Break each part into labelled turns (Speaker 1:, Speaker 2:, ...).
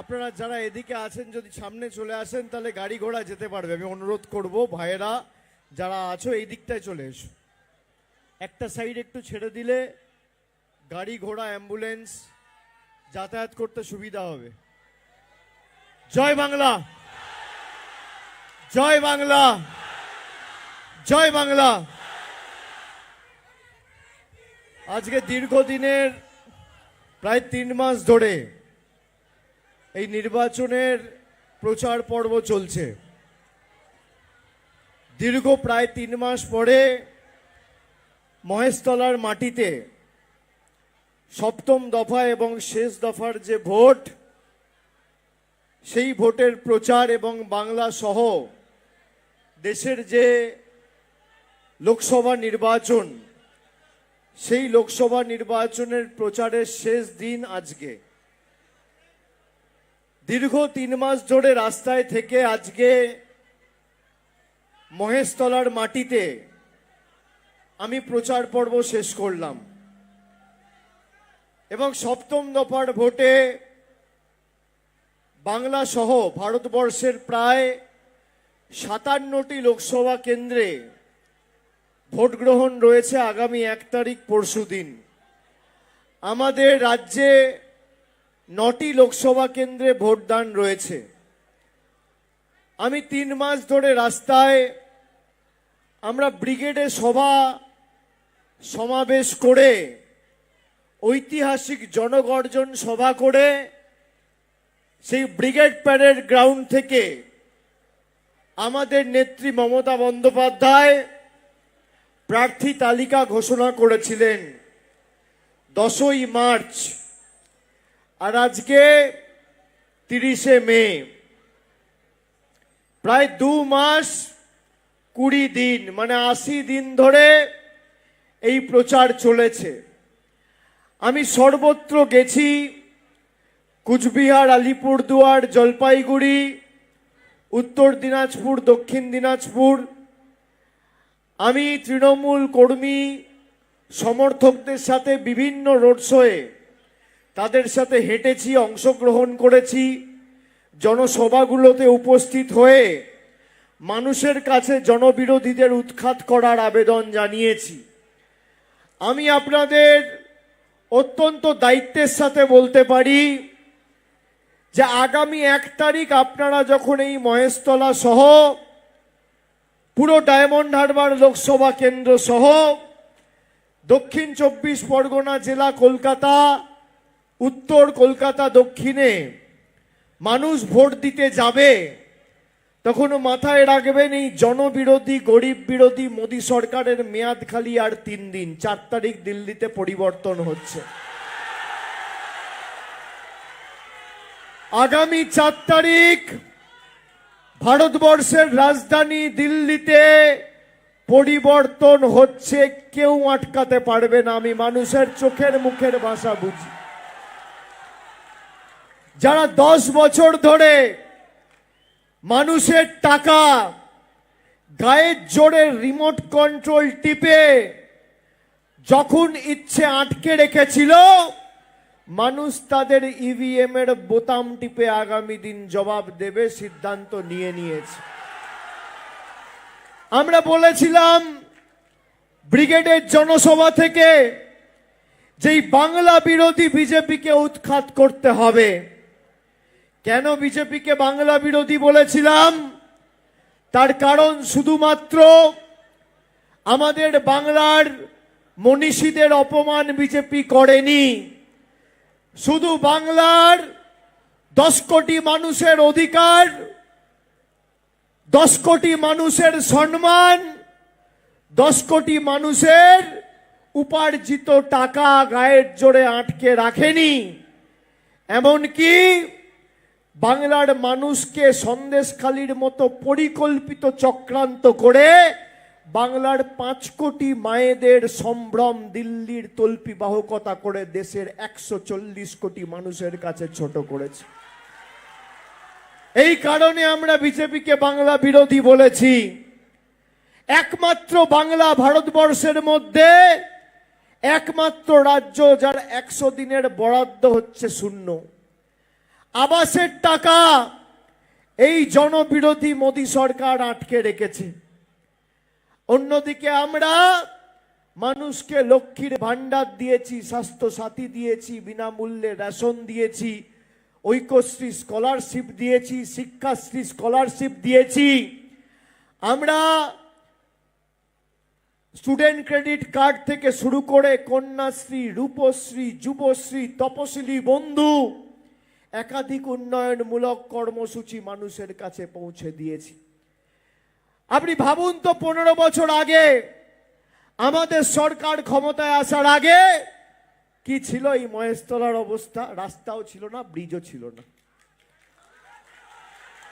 Speaker 1: আপনারা যারা এদিকে আছেন, যদি সামনে চলে আসেন, তাহলে গাড়ি ঘোড়া যেতে পারবে। আমি অনুরোধ করব, ভাইয়েরা, যারা আছো, এই দিকটায় চলে এসো। একটা সাইড একটু ছেড়ে দিলে গাড়ি ঘোড়া, অ্যাম্বুলেন্স যাতায়াত করতে সুবিধা হবে। জয় বাংলা! জয় বাংলা! জয় বাংলা! আজকে দীর্ঘদিনের, প্রায় তিন মাস ধরে এই নির্বাচনের প্রচার পর্ব চলছে। দীর্ঘ প্রায় তিন মাস পরে মহেশতলার মাটিতে সপ্তম দফা এবং শেষ দফার যে ভোট, সেই ভোটের প্রচার এবং বাংলা সহ দেশের যে লোকসভা নির্বাচন, সেই লোকসভা নির্বাচনের প্রচারের শেষ দিন আজকে। দীর্ঘ তিন মাস ধরে রাস্তায় থেকে আজকে মহেশতলার মাটিতে আমি প্রচার পর্ব শেষ করলাম। এবং সপ্তম দফার ভোটে বাংলা সহ ভারতবর্ষের প্রায় সাতান্নটি লোকসভা কেন্দ্রে ভোট গ্রহণ রয়েছে আগামী এক তারিখ পরশু দিন। আমাদের রাজ্যে নটি লোকসভা কেন্দ্রে ভোটদান রয়েছে। আমি তিন মাস ধরে রাস্তায় আমরা ব্রিগেডে সভা সমাবেশ করে, ঐতিহাসিক জনগর্জন সভা করে, সেই ব্রিগেড প্যারেড গ্রাউন্ড থেকে আমাদের নেত্রী মমতা বন্দ্যোপাধ্যায় প্রার্থী তালিকা ঘোষণা করেছিলেন দশই মার্চ। আর আজকে তিরিশে মে, প্রায় দু মাস কুড়ি দিন মানে আশি দিন ধরে এই প্রচার চলেছে। আমি সর্বত্র গেছি, কুচবিহার, আলিপুরদুয়ার, জলপাইগুড়ি, উত্তর দিনাজপুর, দক্ষিণ দিনাজপুর। আমি তৃণমূল কর্মী, সমর্থকদের সাথে বিভিন্ন রোড শোয়ে তাদের সাথে হেঁটেছি, অংশগ্রহণ করেছি। জনসভাগুলোতে উপস্থিত হয়ে মানুষের কাছে জনবিরোধীদের উৎখাত করার আবেদন জানিয়েছি। আমি আপনাদের অত্যন্ত দায়িত্বের সাথে বলতে পারি যে আগামী এক তারিখ আপনারা যখন এই মহেশতলা সহ, পুরো ডায়মন্ড হারবার লোকসভা কেন্দ্র সহ, দক্ষিণ চব্বিশ পরগনা জেলা কলকাতা উত্তর কলকাতা দক্ষিণে মানুষ ভোট দিতে যাবে তখন মাথায় রাখবেন এই জনবিরোধী, গরিব বিরোধী মোদী সরকারের মেয়াদ খালি আর তিন দিন, চার তারিখ দিল্লিতে পরিবর্তন হচ্ছে। আগামী চার তারিখ ভারতবর্ষের রাজধানী দিল্লিতে পরিবর্তন হচ্ছে, কেউ আটকাতে পারবে না, আমি মানুষের চোখের মুখের ভাষা বুঝি। যারা দশ বছর ধরে মানুষের টাকা গায়ের জোরে রিমোট কন্ট্রোল টিপে যখন ইচ্ছে আটকে রেখেছিল, মানুষ তাদের ইভিএম এর বোতাম টিপে আগামী দিন জবাব দেবে, সিদ্ধান্ত নিয়ে নিয়েছে। আমরা বলেছিলাম, ব্রিগেডের জনসভা থেকে যেই বাংলা বিরোধী বিজেপিকে উৎখাত করতে হবে কেন বিজেপিকে বাংলা বিরোধী বলেছিলাম? তার কারণ শুধুমাত্র আমাদের বাংলার মনীষীদের অপমান বিজেপি করেনি। শুধু বাংলার দশ কোটি মানুষের অধিকার, দশ কোটি মানুষের সম্মান, দশ কোটি মানুষের উপার্জিত টাকা গায়ের জোরে আটকে রাখেনি। এমনকি বাংলার মানুষকে সন্দেশখালির মতো পরিকল্পিত চক্রান্ত করে বাংলার পাঁচ কোটি মায়েদের সম্ভ্রম দিল্লির তল্পি বাহকতা করে দেশের একশো চল্লিশ কোটি মানুষের কাছে ছোট করেছে। এই কারণে আমরা বিজেপিকে বাংলা বিরোধী বলেছি। একমাত্র বাংলা ভারতবর্ষের মধ্যে একমাত্র রাজ্য যার একশো দিনের বরাদ্দ হচ্ছে শূন্য। আবাসের টাকা এই জনবিরোধী মোদী সরকার আটকে রেখেছে। অন্যদিকে আমরা মানুষকে লক্ষ্মীর ভাণ্ডার দিয়েছি স্বাস্থ্য সাথী দিয়েছি, বিনামূল্যে রেশন দিয়েছি, ঐক্যশ্রী স্কলারশিপ দিয়েছি, শিক্ষাশ্রী স্কলারশিপ দিয়েছি। আমরা স্টুডেন্ট ক্রেডিট কার্ড থেকে শুরু করে কন্যাশ্রী, রূপশ্রী, যুবশ্রী, তপশিলি বন্ধু একাধিক উন্নয়নমূলক কর্মসূচি মানুষের কাছে পৌঁছে দিয়েছি। আপনি ভাবুন তো পনেরো বছর আগে আমাদের সরকার ক্ষমতায় আসার আগে কি ছিল এই মহেশতলার অবস্থা? রাস্তাও ছিল না, ব্রিজও ছিল না।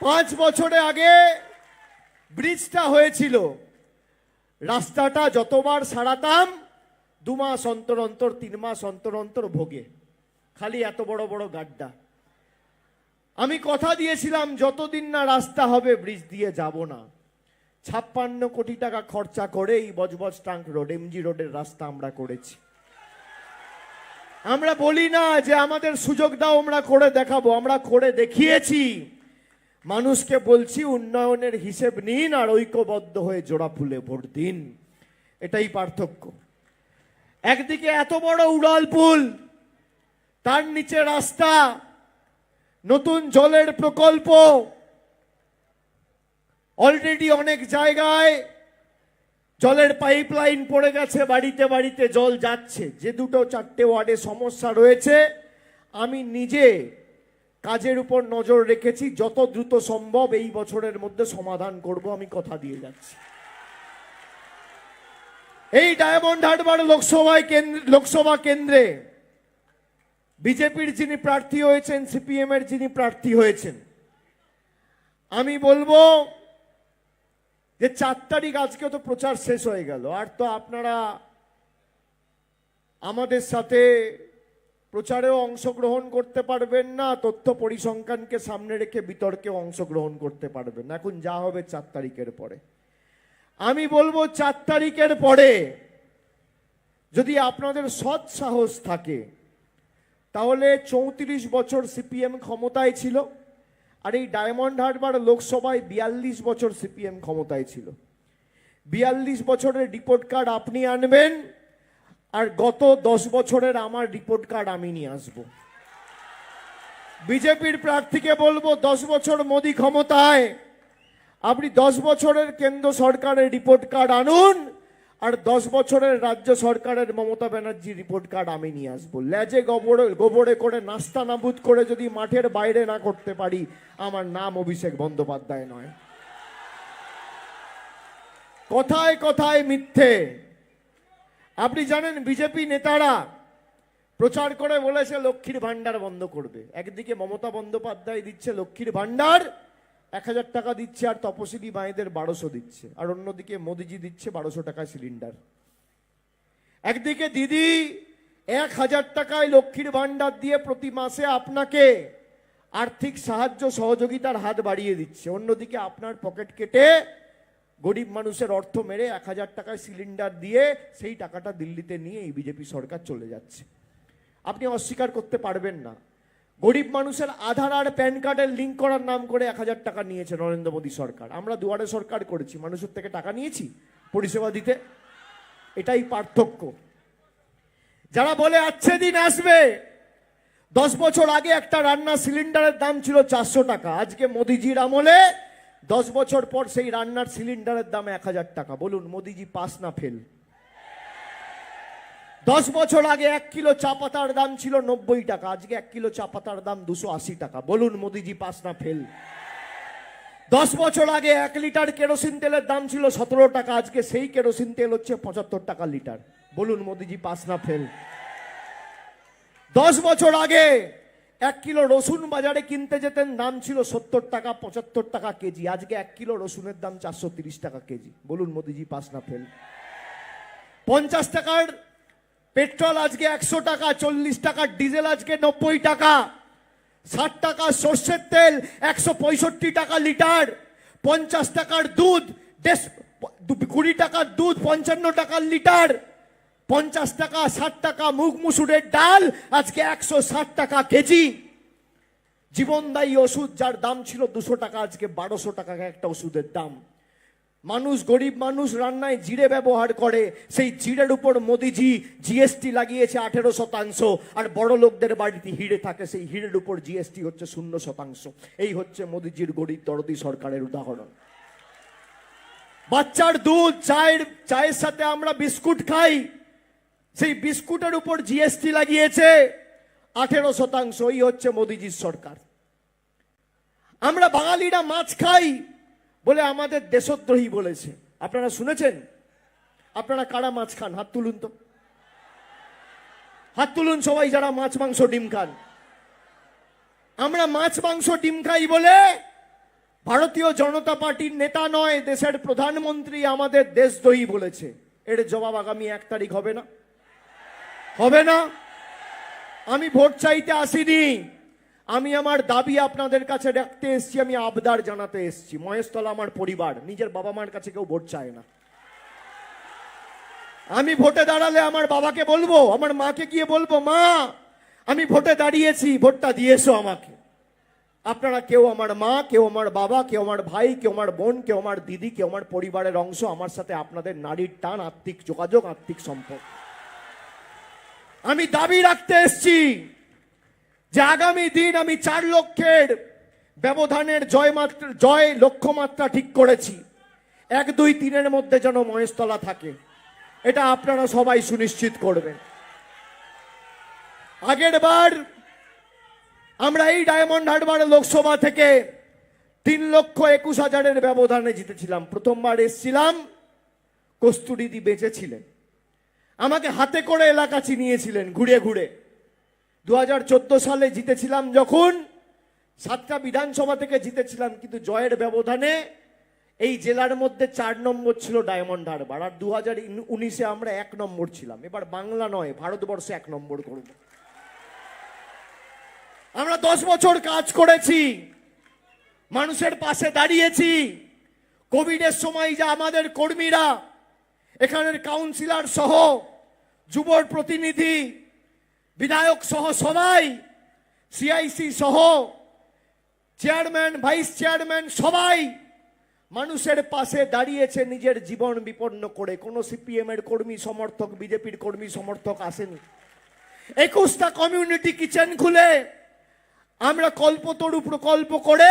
Speaker 1: পাঁচ বছরে আগে ব্রিজটা হয়েছিল। রাস্তাটা যতবার সারাতাম, দু মাস অন্তর অন্তর, তিন মাস অন্তর অন্তর ভোগে। খালি এত বড় বড় গাড্ডা। আমি কথা দিয়েছিলাম, যতদিন না রাস্তা হবে, ব্রিজ দিয়ে যাব না। ছাপ্পান্ন কোটি টাকা খরচা করে এই বজবজ ট্রাঙ্ক রোড, এমজি রোডের রাস্তা আমরা করেছি। আমরা বলি না যে আমাদের সুযোগ দাও, আমরা করে দেখাবো, আমরা করে দেখিয়েছি। মানুষকে বলছি, উন্নয়নের হিসেব নিন আর ঐক্যবদ্ধ হয়ে জোড়া ফুলে ভোট দিন। এটাই পার্থক্য। একদিকে এত বড় উড়াল পুল, তার নিচে রাস্তা নতুন জলের প্রকল্প। অলরেডি অনেক জায়গায় জলের পাইপ লাইন পড়ে গেছে, বাড়িতে বাড়িতে জল যাচ্ছে। যে দুটো চারটে ওয়ার্ডে সমস্যা রয়েছে, আমি নিজে কাজের উপর নজর রেখেছি, যত দ্রুত সম্ভব এই বছরের মধ্যে সমাধান করব, আমি কথা দিয়ে যাচ্ছি। এই ডায়মন্ড হারবার লোকসভায় কেন্দ্র, লোকসভা কেন্দ্রে বিজেপির যিনি প্রার্থী হয়েছেন সিপিএম এর যিনি প্রার্থী হয়েছেন, আমি বলব যে চার তারিখ আজকে তো প্রচার শেষ হয়ে গেল। আর তো আপনারা আমাদের সাথে প্রচারেও অংশগ্রহণ করতে পারবেন না, তথ্য পরিসংখ্যানকে সামনে রেখে বিতর্কেও অংশগ্রহণ করতে পারবেন এখন যা হবে চার তারিখের পরে। আমি বলব চার তারিখের পরে যদি আপনাদের সৎ সাহস থাকে তাহলে চৌত্রিশ বছর সিপিএম ক্ষমতায় ছিল, আর এই ডায়মন্ড হারবার লোকসভায় বিয়াল্লিশ বছর সিপিএম ক্ষমতায় ছিল। বিয়াল্লিশ বছরের রিপোর্ট কার্ড আপনি আনবেন, আর গত দশ বছরের আমার রিপোর্ট কার্ড আমি নিয়ে আসব। বিজেপির প্রার্থীকে বলব, দশ বছর মোদী ক্ষমতায়, আপনি দশ বছরের কেন্দ্র সরকারের রিপোর্ট কার্ড আনুন। আর দশ বছরের রাজ্য সরকারের মমতা ব্যানার্জি রিপোর্ট কার্ড আমি নিয়ে আসব। ল্যাজে গোবরে গোবরে করে নাস্তা নাবুদ করে যদি মাঠের বাইরে না করতে পারি, আমার নাম অভিষেক বন্দ্যোপাধ্যায় নয়। কথায় কথায় মিথ্যে। আপনি জানেন বিজেপি নেতারা প্রচার করে বলেছে লক্ষ্মীর ভান্ডার বন্ধ করবে। একদিকে মমতা বন্দ্যোপাধ্যায় দিচ্ছে লক্ষ্মীর ভান্ডার এক হাজার টাকা দিচ্ছে আর তপশিলি মায়েদের বারোশো দিচ্ছে। আর অন্যদিকে মোদিজি দিচ্ছে বারোশো টাকা সিলিন্ডার। একদিকে দিদি, এক হাজার টাকায় লক্ষ্মীর ভান্ডার দিয়ে প্রতি মাসে আপনাকে আর্থিক সাহায্য, সহযোগিতার হাত বাড়িয়ে দিচ্ছে। অন্যদিকে আপনার পকেট কেটে গরিব মানুষের অর্থ মেরে এক হাজার টাকায় সিলিন্ডার দিয়ে সেই টাকাটা দিল্লিতে নিয়ে এই বিজেপি সরকার চলে যাচ্ছে। আপনি অস্বীকার করতে পারবেন না। গরিব মানুষের আধার আর প্যান কার্ডের লিঙ্ক করার নাম করে এক হাজার টাকা নিয়েছে নরেন্দ্র মোদী সরকার। আমরা দুয়ারে সরকার করেছি, মানুষের থেকে টাকা নিয়েছি পরিষেবা দিতে? এটাই পার্থক্য। যারা বলে আচ্ছে দিন আসবে, দশ বছর আগে একটা রান্না সিলিন্ডারের দাম ছিল চারশো টাকা, আজকে মোদিজির আমলে দশ বছর পর সেই রান্নার সিলিন্ডারের দাম এক হাজার টাকা। বলুন, মোদিজি পাস না ফেল। দশ বছর আগে এক কিলো চা পাতার দাম ছিল নব্বই টাকা। আজকে এক কিলো চা পাতার দাম দুশো আশি টাকা। বলুন, মোদিজি, পাস না ফেল। দশ বছর আগে এক লিটার কেরোসিন তেলের দাম ছিল সতেরো টাকা। আজকে সেই কেরোসিন তেল হচ্ছে পঁচাত্তর টাকা লিটার। বলুন, মোদিজি, পাস না ফেল। দশ বছর আগে এক কিলো রসুন বাজারে কিনতে যেতেন, দাম ছিল সত্তর টাকা, পঁচাত্তর টাকা কেজি। আজকে এক কিলো রসুনের দাম চারশো তিরিশ টাকা কেজি। বলুন, মোদিজি, পাস না ফেল। পঞ্চাশ টাকার পেট্রোল আজকে একশো টাকা, চল্লিশ টাকা, ডিজেল আজকে নব্বই টাকা। ষাট টাকা সর্ষের তেল, একশো পঁয়ষট্টি টাকা লিটার। পঞ্চাশ টাকার দুধ, দেশ কুড়ি টাকার দুধ, পঞ্চান্ন টাকার লিটার। পঞ্চাশ টাকা, ষাট টাকা মুগ মুসুরের ডাল, আজকে একশো ষাট টাকা কেজি। জীবনদায়ী ওষুধ যার দাম ছিল দুশো টাকা, আজকে বারোশো টাকা একটা ওষুধের দাম। মানুষ, গরিব মানুষ রান্নায় জিরে ব্যবহার করে, সেই জিরের উপর মোদিজি জিএসটি লাগিয়েছে আঠেরো শতাংশ, আর বড় লোকদের বাড়িতে হিরে থাকে, সেই হিরের উপর জিএসটি হচ্ছে শূন্য শতাংশ। এই হচ্ছে মোদিজির গরিব দরদি সরকারের উদাহরণ। বাচ্চার দুধ, চায়ের চায়ের সাথে আমরা বিস্কুট খাই, সেই বিস্কুটের উপর জিএসটি লাগিয়েছে আঠেরো শতাংশ, এই হচ্ছে মোদিজির সরকার। আমরা বাঙালিরা মাছ খাই বলে আমাদের দেশদ্রোহী বলেছে। আপনারা শুনেছেন? আপনারা কারা মাছ খান? হাত তুলুন তো। হাত তুলুন সবাই যারা মাছ, মাংস, ডিম খান। আমরা মাছ, মাংস, ডিম খাই বলে ভারতীয় জনতা পার্টির নেতা নয়, দেশের প্রধানমন্ত্রী আমাদের দেশদ্রোহী বলেছে। এর জবাব আগামী এক তারিখ হবে না। হবে না। আমি ভোট চাইতে আসিনি। আমি আমার দাবি আপনাদের কাছে রাখতে এসেছি, আমি আবদার জানাতে এসেছি। মহেশতলা আমার পরিবার, নিজের বাবা মার কাছে কেউ ভোট চায় না। আমি ভোটে দাঁড়ালে আমার বাবাকে বলব, আমার মাকে গিয়ে বলব, মা, আমি ভোটে দাঁড়িয়েছি, ভোটটা দিয়েছ আমাকে। আপনারা কেউ আমার মা, কেউ আমার বাবা, কেউ আমার ভাই, কেউ আমার বোন, কেউ আমার দিদি, কেউ আমার পরিবারের অংশ, আমার সাথে আপনাদের নারীর টান, আত্মিক যোগাযোগ, আত্মিক সম্পর্ক। আমি দাবি রাখতে এসছি যে আগামী দিন আমি চার লক্ষের ব্যবধানের জয় মাত্রা, জয় লক্ষ্যমাত্রা ঠিক করেছি। এক, দুই, তিনের মধ্যে যেন মহেশতলা থাকে। এটা আপনারা সবাই সুনিশ্চিত করবেন। আগের বার আমরা এই ডায়মন্ড হারবার লোকসভা থেকে তিন লক্ষ একুশ হাজারের ব্যবধানে জিতেছিলাম। প্রথমবার এসছিলাম, কস্তুরিদি বেঁচেছিলেন। আমাকে হাতে করে এলাকা চিনিয়েছিলেন, ঘুরে ঘুরে। দু হাজার চোদ্দ সালে জিতেছিলাম যখন, সাতটা বিধানসভা থেকে জিতেছিলাম, কিন্তু জয়ের ব্যবধানে এই জেলার মধ্যে চার নম্বর ছিল ডায়মন্ড হারবার, আর দু হাজার উনিশে আমরা এক নম্বর ছিলাম। এবার বাংলা নয়, ভারতবর্ষে এক নম্বর করব। আমরা দশ বছর কাজ করেছি, মানুষের পাশে দাঁড়িয়েছি। কোভিডের সময় যে আমাদের কর্মীরা, এখানের কাউন্সিলর সহ যুবর প্রতিনিধি বিধায়ক সহ সবাই সিআইসি সহ, চেয়ারম্যান, ভাইস চেয়ারম্যান সবাই মানুষের পাশে দাঁড়িয়েছে, নিজের জীবন বিপন্ন করে। কোনো সিপিএম এর কর্মী সমর্থক বিজেপির কর্মী সমর্থক আসেনি। একুশটা কমিউনিটি কিচেন খুলে আমরা কল্পতরু প্রকল্প করে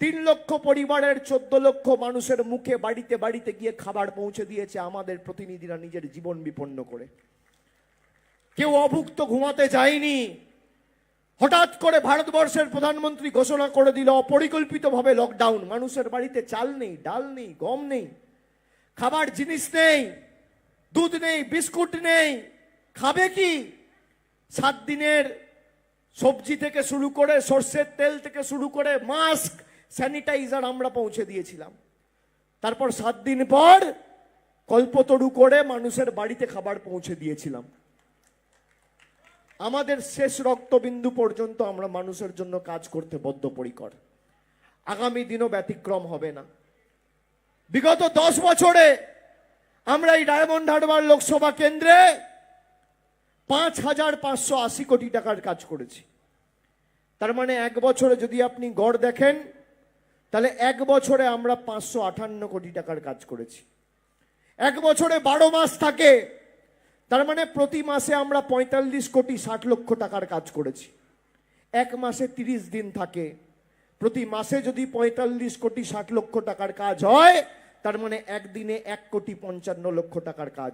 Speaker 1: তিন লক্ষ পরিবারের চোদ্দ লক্ষ মানুষের মুখে বাড়িতে বাড়িতে গিয়ে খাবার পৌঁছে দিয়েছে আমাদের প্রতিনিধিরা নিজের জীবন বিপন্ন করে। কেউ অভুক্ত ঘুমাতে যায়নি। হঠাৎ করে ভারতবর্ষের প্রধানমন্ত্রী ঘোষণা করে দিল, অপরিকল্পিতভাবে লকডাউন মানুষের বাড়িতে চাল নেই, ডাল নেই, গম নেই, খাবার জিনিস নেই, দুধ নেই, বিস্কুট নেই, খাবে কি? সাত দিনের সবজি থেকে শুরু করে সর্ষের তেল থেকে শুরু করে মাস্ক স্যানিটাইজার আমরা পৌঁছে দিয়েছিলাম। তারপর সাত দিন পর কল্পতরু করে মানুষের বাড়িতে খাবার পৌঁছে দিয়েছিলাম। আমাদের শেষ রক্তবিন্দু পর্যন্ত আমরা মানুষের জন্য কাজ করতে বদ্ধপরিকর। আগামী দিনও ব্যতিক্রম হবে না। বিগত দশ বছরে আমরা এই ডায়মন্ড হারবার লোকসভা কেন্দ্রে পাঁচ হাজার পাঁচশো আশি কোটি টাকার কাজ করেছি। তার মানে এক বছরে যদি আপনি গড় দেখেন, তাহলে এক বছরে আমরা পাঁচশো আটান্ন কোটি টাকার কাজ করেছি। এক বছরে বারো মাস থাকে তার মানে প্রতি মাসে আমরা পঁয়তাল্লিশ কোটি ষাট লক্ষ টাকার কাজ করেছি। এক মাসে তিরিশ দিন থাকে। প্রতি মাসে যদি পঁয়তাল্লিশ কোটি ষাট লক্ষ টাকার কাজ হয়, তার মানে একদিনে এক কোটি পঞ্চান্ন লক্ষ টাকার কাজ